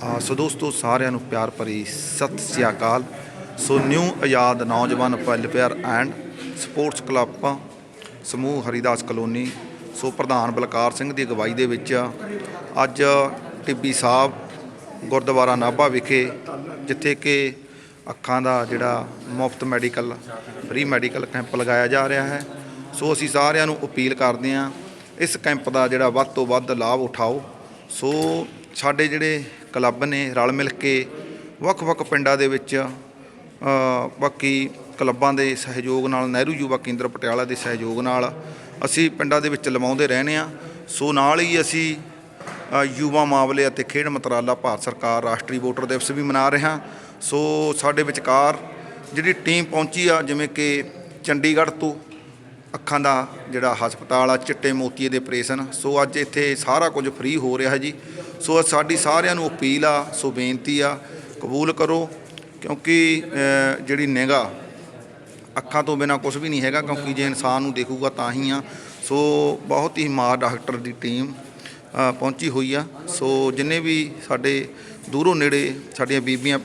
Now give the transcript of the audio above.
ਆ, ਸੋ ਦੋਸਤੋ, ਸਾਰਿਆਂ ਨੂੰ ਪਿਆਰ ਭਰੀ ਸਤਿ ਸ੍ਰੀ ਅਕਾਲ। ਸੋ ਨਿਊ ਆਜ਼ਾਦ ਨੌਜਵਾਨ ਵੈਲਫੇਅਰ ਐਂਡ ਸਪੋਰਟਸ ਕਲੱਬ ਸਮੂਹ ਹਰੀਦਾਸ ਕਲੋਨੀ, ਸੋ ਪ੍ਰਧਾਨ ਬਲਕਾਰ ਸਿੰਘ ਦੀ ਅਗਵਾਈ ਦੇ ਵਿੱਚ ਅੱਜ ਟਿੱਬੀ ਸਾਹਿਬ ਗੁਰਦੁਆਰਾ ਨਾਭਾ ਵਿਖੇ, ਜਿੱਥੇ ਕਿ ਅੱਖਾਂ ਦਾ ਜਿਹੜਾ ਮੁਫਤ ਮੈਡੀਕਲ, ਫ੍ਰੀ ਮੈਡੀਕਲ ਕੈਂਪ ਲਗਾਇਆ ਜਾ ਰਿਹਾ ਹੈ। ਸੋ ਅਸੀਂ ਸਾਰਿਆਂ ਨੂੰ ਅਪੀਲ ਕਰਦੇ ਹਾਂ, ਇਸ ਕੈਂਪ ਦਾ ਜਿਹੜਾ ਵੱਧ ਤੋਂ ਵੱਧ ਲਾਭ ਉਠਾਓ। ਸੋ ਸਾਡੇ ਜਿਹੜੇ ਕਲੱਬ ਨੇ ਰਲ ਮਿਲ ਕੇ ਵੱਖ-ਵੱਖ ਪਿੰਡਾਂ ਦੇ ਵਿੱਚ ਬਾਕੀ ਕਲੱਬਾਂ ਦੇ ਸਹਿਯੋਗ ਨਾਲ, ਨਹਿਰੂ ਯੁਵਾ ਕੇਂਦਰ ਪਟਿਆਲਾ ਦੇ ਸਹਿਯੋਗ ਨਾਲ ਅਸੀਂ ਪਿੰਡਾਂ ਦੇ ਵਿੱਚ ਲਵਾਉਂਦੇ ਰਹਿੰਦੇ ਆ ਸੋ ਨਾਲ ਹੀ ਅਸੀਂ ਯੁਵਾ ਮਾਮਲੇ ਅਤੇ ਖੇਡ ਮੰਤਰਾਲਾ ਭਾਰਤ ਸਰਕਾਰ ਰਾਸ਼ਟਰੀ ਵੋਟਰ ਦਿਵਸ ਵੀ ਮਨਾ ਰਹੇ ਹਾਂ। ਸੋ ਸਾਡੇ ਵਿਚਕਾਰ ਜਿਹੜੀ ਟੀਮ ਪਹੁੰਚੀ ਆ, ਜਿਵੇਂ ਕਿ ਚੰਡੀਗੜ੍ਹ ਤੋਂ ਅੱਖਾਂ ਦਾ ਜਿਹੜਾ ਹਸਪਤਾਲ ਆ, ਚਿੱਟੇ ਮੋਤੀਏ ਦੇ ਆਪਰੇਸ਼ਨ। ਸੋ ਅੱਜ ਇੱਥੇ ਸਾਰਾ ਕੁਝ ਫ੍ਰੀ ਹੋ ਰਿਹਾ ਜੀ। ਸੋ ਸਾਡੀ ਸਾਰਿਆਂ ਨੂੰ ਅਪੀਲ ਆ, ਸੋ ਬੇਨਤੀ ਆ, ਕਬੂਲ ਕਰੋ। ਕਿਉਂਕਿ ਜਿਹੜੀ ਨਿਗਾ ਅੱਖਾਂ ਤੋਂ ਬਿਨਾ ਕੁਝ ਵੀ ਨਹੀਂ ਹੈਗਾ। ਕਿਉਂਕਿ ਜੇ ਇਨਸਾਨ ਨੂੰ ਦੇਖੂਗਾ ਤਾਂ ਹੀ ਆ। ਸੋ ਬਹੁਤ ਹੀ ਮਾਰ ਡਾਕਟਰ ਦੀ ਟੀਮ ਪਹੁੰਚੀ ਹੋਈ ਆ। ਸੋ ਜਿੰਨੇ ਵੀ ਸਾਡੇ ਦੂਰੋਂ ਨੇੜੇ ਸਾਡੀਆਂ ਬੀਬੀਆਂ